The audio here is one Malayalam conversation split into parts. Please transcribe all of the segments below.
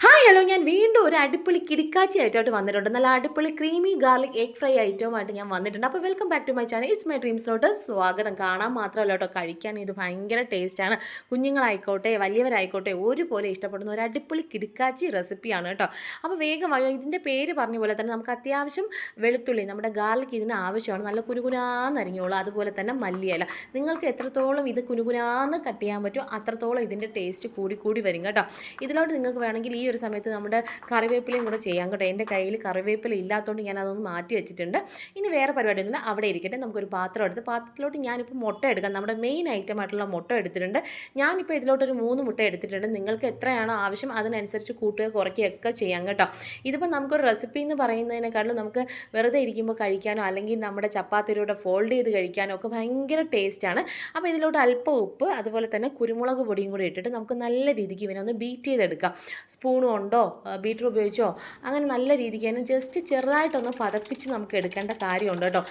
ഹായ് ഹലോ ഞാൻ വീണ്ടും ഒരു അടിപൊളി കിടിക്കാച്ചി ആയിട്ടായിട്ട് വന്നിട്ടുണ്ട്. നല്ല അടിപൊളി ക്രീമി ഗാർലിക് എഗ് ഫ്രൈ ഐറ്റവുമായിട്ട് ഞാൻ വന്നിട്ടുണ്ട്. അപ്പോൾ welcome back to my channel it's my ഡ്രീംസിലോട്ട് സ്വാഗതം. കാണാൻ മാത്രമല്ല കേട്ടോ. കഴിക്കാൻ ഇത് ഭയങ്കര ടേസ്റ്റാണ് കുഞ്ഞുങ്ങളായിക്കോട്ടെ വലിയവരായിക്കോട്ടെ ഒരുപോലെ ഇഷ്ടപ്പെടുന്ന ഒരു അടിപൊളി കിടിക്കാച്ചി റെസിപ്പിയാണ് കേട്ടോ. അപ്പോൾ വേഗം വായോ ഇതിന്റെ പേര് പറഞ്ഞ പോലെ തന്നെ നമുക്ക് അത്യാവശ്യം വെളുത്തുള്ളി നമ്മുടെ ഗാർലിക് ഇതിന് ആവശ്യമാണ്. നല്ല കുനുകുനാന്ന് അരിഞ്ഞോളൂ. അതുപോലെ തന്നെ മല്ലിയില. നിങ്ങൾക്ക് എത്രത്തോളം ഇത് കുനുകുനാന്ന് കട്ട് ചെയ്യാൻ പറ്റുമോ അത്രത്തോളം ഇതിന്റെ ടേസ്റ്റ് കൂടി കൂടി വരും കേട്ടോ. ഇതിലോട്ട് നിങ്ങൾക്ക് വേണമെങ്കിൽ ഒരു സമയത്ത് നമ്മുടെ കറിവേപ്പിലയും കൂടെ ചെയ്യാം കേട്ടോ. എന്റെ കയ്യിൽ കറിവേപ്പില ഇല്ലാത്തതുകൊണ്ട് ഞാൻ അതൊന്ന് മാറ്റി വെച്ചിട്ടുണ്ട്. ഇനി വേറെ പരിപാടി ഒന്നുമില്ല. അവിടെ ഇരിക്കട്ടെ. നമുക്കൊരു പാത്രം എടുത്ത് പാത്രത്തിലോട്ട് ഞാനിപ്പോൾ മുട്ട എടുക്കാം. നമ്മുടെ മെയിൻ ഐറ്റം ആയിട്ടുള്ള മുട്ട എടുത്തിട്ടുണ്ട്. ഞാനിപ്പോൾ ഇതിലോട്ടൊരു മൂന്ന് മുട്ട എടുത്തിട്ടുണ്ട്. നിങ്ങൾക്ക് എത്രയാണോ ആവശ്യം അതിനനുസരിച്ച് കൂട്ടുക കുറയ്ക്കുകയൊക്കെ ചെയ്യാം കേട്ടോ. ഇതിപ്പോൾ നമുക്കൊരു റെസിപ്പി എന്ന് പറയുന്നതിനേക്കാളും നമുക്ക് വെറുതെ ഇരിക്കുമ്പോൾ കഴിക്കാനോ അല്ലെങ്കിൽ നമ്മുടെ ചപ്പാത്തിയിലൂടെ ഫോൾഡ് ചെയ്ത് കഴിക്കാനോ ഒക്കെ ഭയങ്കര ടേസ്റ്റാണ് അപ്പോൾ ഇതിലോട്ട് അല്പം ഉപ്പ് അതുപോലെ തന്നെ കുരുമുളക് പൊടിയും കൂടി ഇട്ടിട്ട് നമുക്ക് നല്ല രീതിക്ക് ഇവനെ ഒന്ന് ബീറ്റ് ചെയ്തെടുക്കാം. സ്പൂൺ കൊണ്ടോ ബീറ്റർ ഉപയോഗിച്ചോ? അങ്ങനെ നല്ല രീതിക്ക് തന്നെ ജസ്റ്റ് ചെറുതായിട്ടൊന്ന് പതപ്പിച്ച് നമുക്ക് എടുക്കേണ്ട കാര്യമുണ്ട് കേട്ടോ.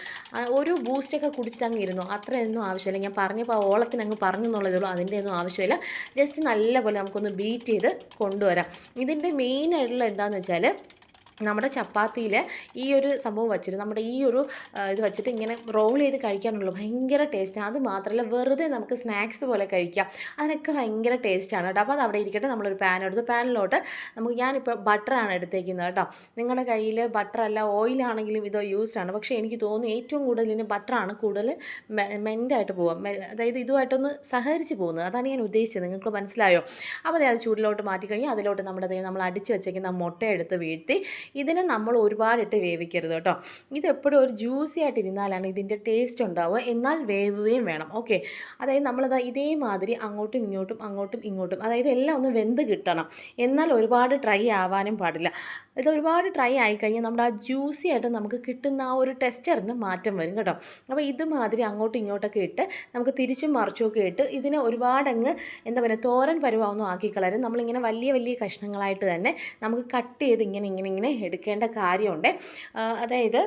ഒരു ബൂസ്റ്റൊക്കെ കുടിച്ചിട്ട് അങ്ങ് ഇരുന്നു? അത്രയൊന്നും ആവശ്യമില്ല. ഞാൻ പറഞ്ഞപ്പോൾ ഓളത്തിന് അങ്ങ് പറഞ്ഞു എന്നുള്ളതേ ഉള്ളൂ. അതിന്റെ ഒന്നും ആവശ്യമില്ല. ജസ്റ്റ് നല്ലപോലെ നമുക്കൊന്ന് ബീറ്റ് ചെയ്ത് കൊണ്ടുവരാം. ഇതിന്റെ മെയിനായിട്ടുള്ള എന്താണെന്ന് വെച്ചാൽ നമ്മുടെ ചപ്പാത്തിയിൽ ഈ ഒരു സംഭവം വെച്ചിട്ട് നമ്മുടെ ഈ ഒരു ഇത് വെച്ചിട്ട് ഇങ്ങനെ റോൾ ചെയ്ത് കഴിക്കാനുള്ളൂ. ഭയങ്കര ടേസ്റ്റാണ് അത് മാത്രമല്ല വെറുതെ നമുക്ക് സ്നാക്സ് പോലെ കഴിക്കാം. അതിനൊക്കെ ഭയങ്കര ടേസ്റ്റാണ് കേട്ടോ. അപ്പോൾ അത് അവിടെ ഇരിക്കട്ടെ നമ്മളൊരു പാൻ എടുത്ത്. പാനിലോട്ട് നമുക്ക് ഞാനിപ്പോൾ ബട്ടറാണ് എടുത്തേക്കുന്നത് കേട്ടോ. നിങ്ങളുടെ കയ്യിൽ ബട്ടറല്ല ഓയിലാണെങ്കിലും ഇത് യൂസ്ഡ് ആണ്. പക്ഷേ എനിക്ക് തോന്നുന്നു ഏറ്റവും കൂടുതൽ ഇതിന് ബട്ടറാണ് കൂടുതൽ മെന്റായിട്ട് പോകുക അതായത് ഇതുമായിട്ടൊന്ന് സഹകരിച്ച് പോകുന്നത്. അതാണ് ഞാൻ ഉദ്ദേശിച്ചത്. നിങ്ങൾക്ക് മനസ്സിലായോ? അപ്പോൾ അത് ചൂടിലോട്ട് മാറ്റി കഴിഞ്ഞാൽ അതിലോട്ട് നമ്മുടെ നമ്മൾ അടിച്ച് വെച്ചേക്കുന്ന മുട്ട എടുത്ത് വീഴ്ത്തി ഇതിനെ നമ്മൾ ഒരുപാടിട്ട് വേവിക്കരുത് കേട്ടോ. ഇത് എപ്പോഴും ഒരു ജ്യൂസി ആയിട്ട് ഇരുന്നാലാണ് ഇതിന്റെ ടേസ്റ്റ് ഉണ്ടാവുക. എന്നാൽ വേവുകയും വേണം. ഓക്കെ അതായത് നമ്മളത് ഇതേമാതിരി അങ്ങോട്ടും ഇങ്ങോട്ടും അങ്ങോട്ടും ഇങ്ങോട്ടും അതായത് എല്ലാം ഒന്ന് വെന്ത് കിട്ടണം. എന്നാൽ ഒരുപാട് ഡ്രൈ ആവാനും പാടില്ല. ഇത് ഒരുപാട് ഡ്രൈ ആയിക്കഴിഞ്ഞാൽ നമ്മുടെ ആ ജ്യൂസി ആയിട്ട് നമുക്ക് കിട്ടുന്ന ആ ഒരു ടെസ്റ്ററിന് മാറ്റം വരും കേട്ടോ. അപ്പോൾ ഇതുമാതിരി അങ്ങോട്ടും ഇങ്ങോട്ടൊക്കെ ഇട്ട് നമുക്ക് തിരിച്ചും മറിച്ചുമൊക്കെ ഇട്ട് ഇതിനെ ഒരുപാടങ്ങ് എന്താ പറയുക തോരൻ പരുവായൊന്നും ആക്കിക്കളരും നമ്മളിങ്ങനെ വലിയ വലിയ കഷ്ണങ്ങളായിട്ട് തന്നെ നമുക്ക് കട്ട് ചെയ്ത് ഇങ്ങനെ ഇങ്ങനെ ഇങ്ങനെ എടുക്കേണ്ട കാര്യമുണ്ട്. അതായത്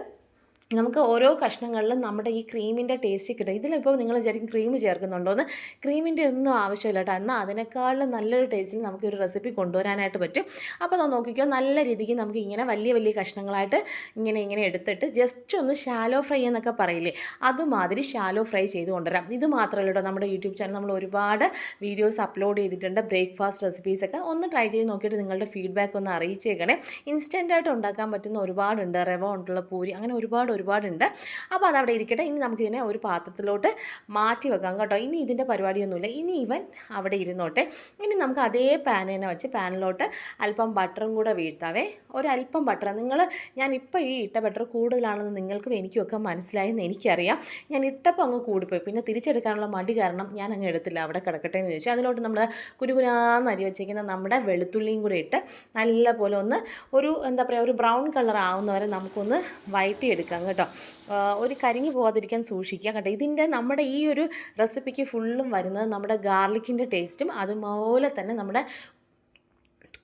നമുക്ക് ഓരോ കഷ്ണങ്ങളിലും നമ്മുടെ ഈ ക്രീമിന്റെ ടേസ്റ്റ് കിട്ടും. ഇതിലിപ്പോൾ നിങ്ങൾ വിചാരിക്കും ക്രീം ചേർക്കുന്നുണ്ടോ എന്ന് ക്രീമിന്റെ ഒന്നും ആവശ്യമില്ല കേട്ടോ. എന്നാൽ അതിനേക്കാളും നല്ലൊരു ടേസ്റ്റിൽ നമുക്ക് ഒരു റെസിപ്പി കൊണ്ടുവരാനായിട്ട് പറ്റും. അപ്പോൾ അത് നോക്കിക്കോ. നല്ല രീതിക്ക് നമുക്ക് ഇങ്ങനെ വലിയ വലിയ കഷ്ണങ്ങളായിട്ട് ഇങ്ങനെ ഇങ്ങനെ എടുത്തിട്ട് ജസ്റ്റ് ഒന്ന് ഷാലോ ഫ്രൈ എന്നൊക്കെ പറയില്ലേ? അതുമാതിരി ഷാലോ ഫ്രൈ ചെയ്ത് കൊണ്ടുവരാം. ഇത് മാത്രമല്ല കേട്ടോ. നമ്മുടെ യൂട്യൂബ് ചാനൽ നമ്മൾ ഒരുപാട് വീഡിയോസ് അപ്ലോഡ് ചെയ്തിട്ടുണ്ട്. ബ്രേക്ക്ഫാസ്റ്റ് റെസിപ്പീസൊക്കെ ഒന്ന് ട്രൈ ചെയ്ത് നോക്കിയിട്ട് നിങ്ങളുടെ ഫീഡ്ബാക്ക് ഒന്ന് അറിയിച്ചേക്കണേ. ഇൻസ്റ്റന്റായിട്ട് ഉണ്ടാക്കാൻ പറ്റുന്ന ഒരുപാടുണ്ട്. റവ കൊണ്ടുള്ള പൂരി. അങ്ങനെ ഒരുപാട് ഒരുപാടുണ്ട്. അപ്പോൾ അതവിടെ ഇരിക്കട്ടെ. ഇനി നമുക്കിതിനെ ഒരു പാത്രത്തിലോട്ട് മാറ്റി വെക്കാം കേട്ടോ. ഇനി ഇതിന്റെ പരിപാടിയൊന്നുമില്ല. ഇനി ഇവൻ അവിടെ ഇരുന്നോട്ടെ. ഇനി നമുക്ക് അതേ പാൻ തന്നെ വെച്ച് പാനിലോട്ട് അല്പം ബട്ടറും കൂടെ വീഴ്ത്താവേ. ഒരല്പം ബട്ടർ നിങ്ങൾ ഞാൻ ഇപ്പോൾ ഈ ഇട്ട ബട്ടർ കൂടുതലാണെന്ന് നിങ്ങൾക്കും എനിക്കുമൊക്കെ മനസ്സിലായെന്ന് എനിക്കറിയാം. ഞാൻ ഇട്ടപ്പോൾ അങ്ങ് കൂടിപ്പോയി. പിന്നെ തിരിച്ചെടുക്കാനുള്ള മടി കാരണം ഞാൻ അങ്ങ് എടുത്തില്ല. അവിടെ കിടക്കട്ടെ എന്ന് ചോദിച്ചു. അതിലോട്ട് നമ്മൾ കുരുകുരാന്ന് അരി വെച്ചേക്കുന്ന നമ്മുടെ വെളുത്തുള്ളിയും കൂടെ ഇട്ട് നല്ല പോലെ ഒന്ന് ഒരു എന്താ പറയുക ഒരു ബ്രൗൺ കളർ ആവുന്നവരെ നമുക്കൊന്ന് വഴറ്റിയെടുക്കാം കേട്ടോ. ഒരു കരിഞ്ഞു പോകാതിരിക്കാൻ സൂക്ഷിക്കുക കേട്ടോ. ഇതിന്റെ നമ്മുടെ ഈ ഒരു റെസിപ്പിക്ക് ഫുള്ളും വരുന്നത് നമ്മുടെ ഗാർലിക്കിന്റെ ടേസ്റ്റും അതുപോലെ തന്നെ നമ്മുടെ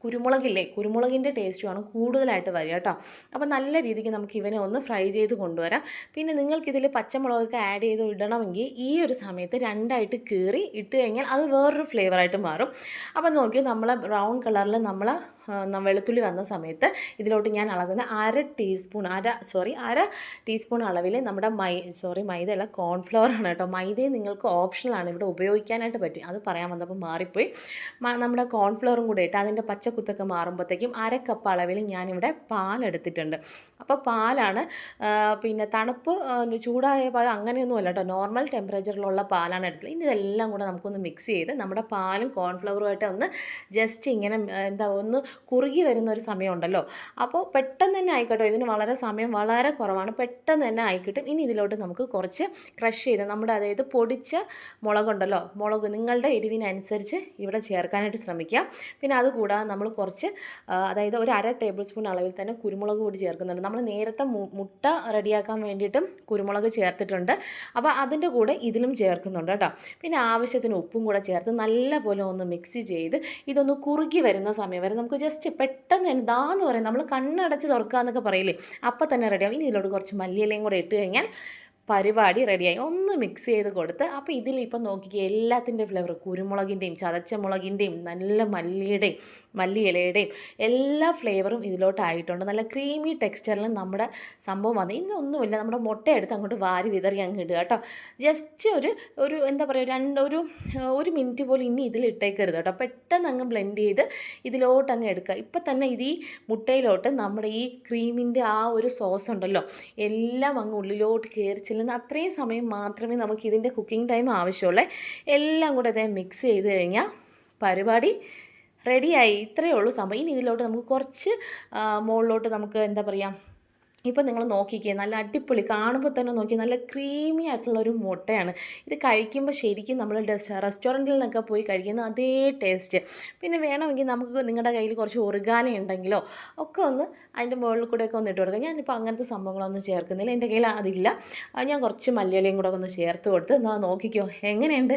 കുരുമുളകില്ലേ? കുരുമുളകിന്റെ ടേസ്റ്റുമാണ് കൂടുതലായിട്ട് വരിക കേട്ടോ. അപ്പോൾ നല്ല രീതിക്ക് നമുക്ക് ഇവനെ ഒന്ന് ഫ്രൈ ചെയ്ത് കൊണ്ടുവരാം. പിന്നെ നിങ്ങൾക്കിതിൽ പച്ചമുളകൊക്കെ ആഡ് ചെയ്ത് ഇടണമെങ്കിൽ ഈ ഒരു സമയത്ത് രണ്ടായിട്ട് കീറി ഇട്ട് കഴിഞ്ഞാൽ അത് വേറൊരു ഫ്ലേവറായിട്ട് മാറും. അപ്പോൾ നോക്കിയോ നമ്മൾ ബ്രൗൺ കളറിൽ നമ്മൾ വെളുത്തുള്ളി വന്ന സമയത്ത് ഇതിലോട്ട് ഞാൻ അളകുന്ന അര ടീസ്പൂൺ അര സോറി അര ടീസ്പൂൺ അളവിൽ നമ്മുടെ മൈ സോറി മൈദ അല്ല കോൺഫ്ലവർ ആണ് കേട്ടോ. മൈദയും നിങ്ങൾക്ക് ഓപ്ഷണലാണ് ഇവിടെ ഉപയോഗിക്കാനായിട്ട് പറ്റും. അത് പറയാൻ വന്നപ്പോൾ മാറിപ്പോയി. നമ്മുടെ കോൺഫ്ലവറും കൂടെ ഇട്ട് അതിന്റെ പച്ചക്കുത്തൊക്കെ മാറുമ്പോഴത്തേക്കും അര കപ്പ് അളവിൽ ഞാനിവിടെ പാലെടുത്തിട്ടുണ്ട് അപ്പോൾ പാലാണ് പിന്നെ തണുപ്പ് ചൂടായ പാൽ അങ്ങനെയൊന്നും അല്ല കേട്ടോ. നോർമൽ ടെമ്പറേച്ചറിലുള്ള പാലാണ് എടുത്തത് ഇനി ഇതെല്ലാം കൂടെ നമുക്കൊന്ന് മിക്സ് ചെയ്ത് നമ്മുടെ പാലും കോൺഫ്ലവറുമായിട്ട് ഒന്ന് ജസ്റ്റ് ഇങ്ങനെ എന്താ ഒന്ന് കുറുകി വരുന്ന ഒരു സമയമുണ്ടല്ലോ. അപ്പോൾ പെട്ടെന്ന് തന്നെ ആയിക്കോട്ടെ ഇതിന് വളരെ സമയം വളരെ കുറവാണ്. പെട്ടെന്ന് തന്നെ ആയിക്കിട്ടും. ഇനി ഇതിലോട്ട് നമുക്ക് കുറച്ച് ക്രഷ് ചെയ്ത് നമ്മുടെ അതായത് പൊടിച്ച മുളകുണ്ടല്ലോ മുളക് നിങ്ങളുടെ എരിവിനനുസരിച്ച് ഇവിടെ ചേർക്കാനായിട്ട് ശ്രമിക്കുക പിന്നെ അതുകൂടാതെ നമ്മൾ കുറച്ച് അതായത് ഒരു അര ടേബിൾ സ്പൂൺ അളവിൽ തന്നെ കുരുമുളക് കൂടി ചേർക്കുന്നുണ്ട്. നമ്മൾ നേരത്തെ മുട്ട റെഡിയാക്കാൻ വേണ്ടിയിട്ടും കുരുമുളക് ചേർത്തിട്ടുണ്ട്. അപ്പോൾ അതിന്റെ കൂടെ ഇതിലും ചേർക്കുന്നുണ്ട് കേട്ടോ. പിന്നെ ആവശ്യത്തിന് ഉപ്പും കൂടെ ചേർത്ത് നല്ല പോലെ ഒന്ന് മിക്സ് ചെയ്ത് ഇതൊന്ന് കുറുകി വരുന്ന സമയം വരെ നമുക്ക് ജസ്റ്റ് പെട്ടെന്ന് തന്നെ ദാന്ന് പറയും. നമ്മൾ കണ്ണടച്ച് തുറക്കുക എന്നൊക്കെ പറയില്ലേ? അപ്പം തന്നെ റെഡിയാവും ഇനി ഇതിലോട്ട് കുറച്ച് മല്ലിയിലയും കൂടെ ഇട്ട് കഴിഞ്ഞാൽ പരിപാടി റെഡിയായി. ഒന്ന് മിക്സ് ചെയ്ത് കൊടുത്ത് അപ്പോൾ ഇതിലിപ്പം നോക്കിക്കുക എല്ലാത്തിന്റെ ഫ്ലേവർ കുരുമുളകിന്റെയും ചതച്ച മുളകിന്റെയും നല്ല മല്ലിയുടെയും മല്ലിയിലയുടെയും എല്ലാ ഫ്ലേവറും ഇതിലോട്ടായിട്ടുണ്ട്. നല്ല ക്രീമി ടെക്സ്ചറിൽ നമ്മുടെ സംഭവം വന്നത് ഇന്നൊന്നുമില്ല നമ്മുടെ മുട്ടയെടുത്ത് അങ്ങോട്ട് വാരി വിതറി അങ്ങ് ഇടുക കേട്ടോ. ജസ്റ്റ് ഒരു ഒരു എന്താ പറയുക രണ്ട് ഒരു ഒരു മിനിറ്റ് പോലും ഇനി ഇതിൽ ഇട്ടേക്കരുത് കേട്ടോ. പെട്ടെന്ന് അങ്ങ് ബ്ലെൻഡ് ചെയ്ത് ഇതിലോട്ട് അങ്ങ് എടുക്കുക. ഇപ്പം തന്നെ ഇത് ഈ മുട്ടയിലോട്ട് നമ്മുടെ ഈ ക്രീമിന്റെ ആ ഒരു സോസ് ഉണ്ടല്ലോ എല്ലാം അങ്ങ് ഉള്ളിലോട്ട് കയറി ചെല്ലുന്ന അത്രയും സമയം മാത്രമേ നമുക്ക് ഇതിന്റെ കുക്കിംഗ് ടൈം ആവശ്യമുള്ളൂ. എല്ലാം കൂടെ അതേ മിക്സ് ചെയ്ത് കഴിഞ്ഞാൽ പരിപാടി റെഡിയായി ഇത്രയേ ഉള്ളൂ സമയം ഇനി ഇതിലോട്ട് നമുക്ക് കുറച്ച് മുകളിലോട്ട് നമുക്ക് എന്താ പറയുക ഇപ്പം നിങ്ങൾ നോക്കിക്കേ നല്ല അടിപൊളി കാണുമ്പോൾ തന്നെ നോക്കി നല്ല ക്രീമി ആയിട്ടുള്ള ഒരു മുട്ടയാണ്. ഇത് കഴിക്കുമ്പോൾ ശരിക്കും നമ്മൾ റെസ്റ്റോറന്റിൽ നിന്നൊക്കെ പോയി കഴിക്കുന്ന അതേ ടേസ്റ്റ് പിന്നെ വേണമെങ്കിൽ നമുക്ക് നിങ്ങളുടെ കയ്യിൽ കുറച്ച് ഒറുഗാന ഉണ്ടെങ്കിലോ ഒക്കെ ഒന്ന് അതിന്റെ മുകളിൽ കൂടെ ഒക്കെ ഒന്ന് ഇട്ട് കൊടുക്കുക ഞാനിപ്പോൾ അങ്ങനത്തെ സംഭവങ്ങളൊന്നും ചേർക്കുന്നില്ല എന്റെ കയ്യിൽ അതില്ല. ഞാൻ കുറച്ച് മല്ലിയിലയും കൂടെ ഒന്ന് ചേർത്ത് കൊടുത്ത് എന്നാൽ നോക്കിക്കോ എങ്ങനെയുണ്ട്?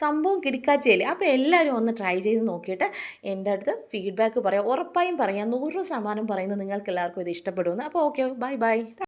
സംഭവം കിടക്കാച്ചയില്ലേ അപ്പോൾ എല്ലാവരും ഒന്ന് ട്രൈ ചെയ്ത് നോക്കിയിട്ട് എന്റെ അടുത്ത് ഫീഡ്ബാക്ക് പറയാം. ഉറപ്പായും പറയാം. നൂറ് ശതമാനം പറയുന്നത് നിങ്ങൾക്ക് എല്ലാവർക്കും ഇത് ഇഷ്ടപ്പെടുമെന്ന്. അപ്പോൾ ഓക്കെ ബൈ ബൈ